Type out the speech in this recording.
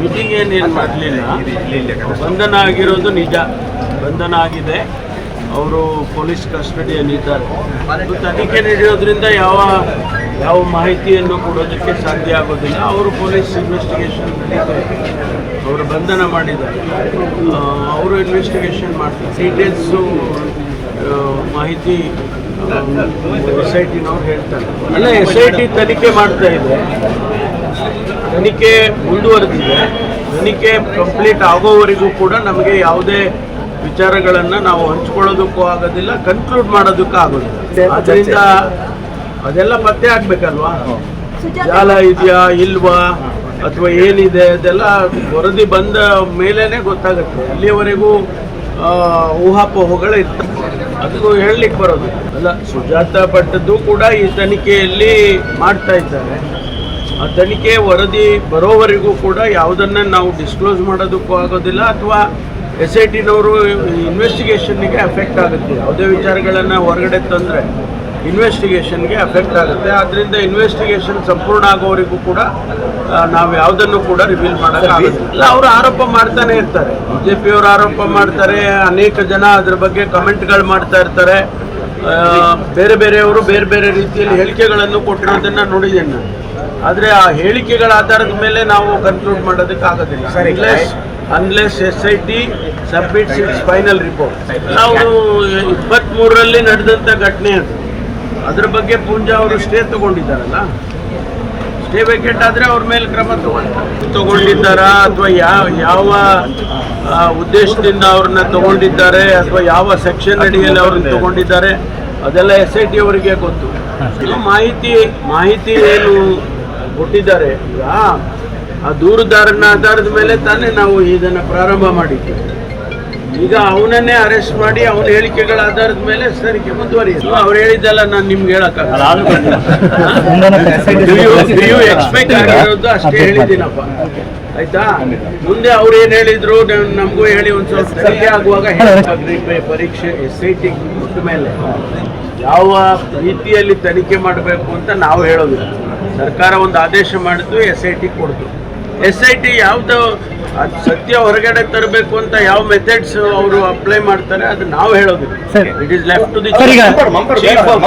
Meeting ಏನೇನು ಮಾಡಲಿಲ್ಲ. ಬಂಧನ ಆಗಿರೋದು ನಿಜ. ಬಂಧನ ಆಗಿದೆ. ಅವರು ಪೊಲೀಸ್ ಕಸ್ಟಡಿಯಲ್ಲಿದ್ದಾರೆ ಅದು ತನಿಖೆ ನಡೆಯೋದ್ರಿಂದ ಯಾವ ಯಾವ ಮಾಹಿತಿಯನ್ನು ಕೊಡೋದಕ್ಕೆ ಸಾಧ್ಯ ಆಗೋದಿಲ್ಲ. ಅವರು ಪೊಲೀಸ್ ಇನ್ವೆಸ್ಟಿಗೇಷನ್ ಅವರು ಬಂಧನ ಮಾಡಿದ್ದಾರೆ. ಅವರು ಇನ್ವೆಸ್ಟಿಗೇಷನ್ ಮಾಡ್ತಾರೆ. ಡೀಟೇಲ್ಸು ಮಾಹಿತಿ ಎಸ್ ಐ ಟಿನವ್ರು ಹೇಳ್ತಾರೆ. ಅಲ್ಲ ಎಸ್ ಐ ಟಿ ತನಿಖೆ ಮಾಡ್ತಾ ಇದೆ. ತನಿಖೆ ಮುಂದುವರೆದಿದೆ. ತನಿಖೆ ಕಂಪ್ಲೀಟ್ ಆಗೋವರೆಗೂ ಕೂಡ ನಮಗೆ ಯಾವುದೇ ವಿಚಾರಗಳನ್ನು ನಾವು ಹಂಚ್ಕೊಳ್ಳೋದಕ್ಕೂ ಆಗೋದಿಲ್ಲ ಕನ್ಕ್ಲೂಡ್ ಮಾಡೋದಕ್ಕೂ ಆಗೋದಿಲ್ಲ. ಅದರಿಂದ ಅದೆಲ್ಲ ಪತ್ತೆ ಆಗ್ಬೇಕಲ್ವಾ? ಜಾಲ ಇದೆಯಾ ಇಲ್ವಾ ಅಥವಾ ಏನಿದೆ ಅದೆಲ್ಲ ವರದಿ ಬಂದ ಮೇಲೇ ಗೊತ್ತಾಗುತ್ತೆ. ಅಲ್ಲಿಯವರೆಗೂ ಊಹಾಪೋಹಗಳಿತ್ತು ಊಹಾಪೋಹಗಳು ಇರ್ತವೆ ಅದು ಹೇಳಲಿಕ್ಕೆ ಬರೋದು ಅಲ್ಲ ಸುಜಾತ ಪಟ್ಟದ್ದು ಕೂಡ ಈ ತನಿಖೆಯಲ್ಲಿ ಮಾಡ್ತಾ ಇದ್ದಾರೆ. ಆ ತನಿಖೆ ವರದಿ ಬರೋವರೆಗೂ ಕೂಡ ಯಾವುದನ್ನ ನಾವು ಡಿಸ್ಕ್ಲೋಸ್ ಮಾಡೋದಕ್ಕೂ ಆಗೋದಿಲ್ಲ ಅಥವಾ ಎಸ್ ಐ ಟಿನವರು ಇನ್ವೆಸ್ಟಿಗೇಷನ್ಗೆ ಅಫೆಕ್ಟ್ ಆಗುತ್ತೆ. ಯಾವುದೇ ವಿಚಾರಗಳನ್ನು ಹೊರಗಡೆ ತಂದರೆ ಇನ್ವೆಸ್ಟಿಗೇಷನ್ಗೆ ಅಫೆಕ್ಟ್ ಆಗುತ್ತೆ. ಆದ್ದರಿಂದ ಇನ್ವೆಸ್ಟಿಗೇಷನ್ ಸಂಪೂರ್ಣ ಆಗೋವರೆಗೂ ಕೂಡ ನಾವು ಯಾವುದನ್ನು ಕೂಡ ರಿವೀಲ್ ಮಾಡೋಕ್ಕಾಗೋದಿಲ್ಲ ಅವರು ಆರೋಪ ಮಾಡ್ತಾನೆ ಇರ್ತಾರೆ. ಬಿ ಜೆ ಪಿಯವರು ಆರೋಪ ಮಾಡ್ತಾರೆ. ಅನೇಕ ಜನ ಅದ್ರ ಬಗ್ಗೆ ಕಮೆಂಟ್ಗಳು ಮಾಡ್ತಾ ಇರ್ತಾರೆ. ಬೇರೆ ಬೇರೆಯವರು ಬೇರೆ ಬೇರೆ ರೀತಿಯಲ್ಲಿ ಹೇಳಿಕೆಗಳನ್ನು ಕೊಟ್ಟಿರೋದನ್ನ ನೋಡಿದ್ದೇನೆ ನಾನು. ಆದರೆ ಆ ಹೇಳಿಕೆಗಳ ಆಧಾರದ ಮೇಲೆ ನಾವು ಕನ್ಕ್ಲೂಡ್ ಮಾಡೋದಕ್ಕೆ ಆಗೋದಿಲ್ಲ. Unless unless S I T submits its final report ನಾವು ಇಪ್ಪತ್ತ್ಮೂರರಲ್ಲಿ ನಡೆದಂಥ ಘಟನೆ ಅದು. ಅದರ ಬಗ್ಗೆ ಪೂಂಜಾ ಅವರು ಸ್ಟೇ ತಗೊಂಡಿದ್ದಾರಲ್ಲ? ಸ್ಟೇ ವೇಕೆಂಟ್ ಆದರೆ ಅವ್ರ ಮೇಲೆ ಕ್ರಮ ತಗೊಂಡ ತಗೊಂಡಿದ್ದಾರಾ ಅಥವಾ ಯಾವ ಯಾವ ಉದ್ದೇಶದಿಂದ ಅವ್ರನ್ನ ತಗೊಂಡಿದ್ದಾರೆ ಅಥವಾ ಯಾವ ಸೆಕ್ಷನ್ ಅಡಿಯಲ್ಲಿ ಅವ್ರನ್ನ ತಗೊಂಡಿದ್ದಾರೆ, ಅದೆಲ್ಲ ಎಸ್ ಐ ಟಿ ಅವರಿಗೆ ಗೊತ್ತು. ಇದು ಮಾಹಿತಿ ಮಾಹಿತಿ ಏನು ಕೊಟ್ಟಿದ್ದಾರೆ ಈಗ ಆ ದೂರುದಾರನ ಆಧಾರದ ಮೇಲೆ ತಾನೇ ನಾವು ಇದನ್ನು ಪ್ರಾರಂಭ ಮಾಡಿದ್ದೇವೆ. ಈಗ ಅವನನ್ನೇ ಅರೆಸ್ಟ್ ಮಾಡಿ ಅವನ ಹೇಳಿಕೆಗಳ ಆಧಾರದ ಮೇಲೆ ಸರಿಗೆ ಮುಂದುವರಿಯುದು ಅವ್ರು ಹೇಳಿದ್ದಲ್ಲ ನಾನು ನಿಮ್ಗೆ ಹೇಳಕ್ಕಾಗಲ್ಲ. ಅಷ್ಟೇ ಹೇಳಿದ್ದೀನಪ್ಪ. ಆಯ್ತಾ? ಮುಂದೆ ಅವ್ರು ಏನ್ ಹೇಳಿದ್ರು ನಮಗೂ ಹೇಳಿ ಒಂದ್ ಸ್ವಲ್ಪ ಆಗುವಾಗ ಹೇಳಕ್ಕಾಗ್ಲಿ, ಪರೀಕ್ಷೆ ಎಸ್ ಐ ಟಿ ಮೇಲೆ ಯಾವ ರೀತಿಯಲ್ಲಿ ತನಿಖೆ ಮಾಡಬೇಕು ಅಂತ ನಾವು ಹೇಳೋದಿಲ್ಲ. ಸರ್ಕಾರ ಒಂದು ಆದೇಶ ಮಾಡಿದ್ದು ಎಸ್ ಐ ಟಿ ಕೊಡ್ತು. ಎಸ್ ಐ ಟಿ ಯಾವ್ದು ಅದ್ ಸತ್ಯ ಹೊರಗಡೆ ತರಬೇಕು ಅಂತ ಯಾವ ಮೆಥಡ್ಸ್ ಅವರು ಅಪ್ಲೈ ಮಾಡ್ತಾರೆ ಅದು ನಾವು ಹೇಳೋದು it is left to the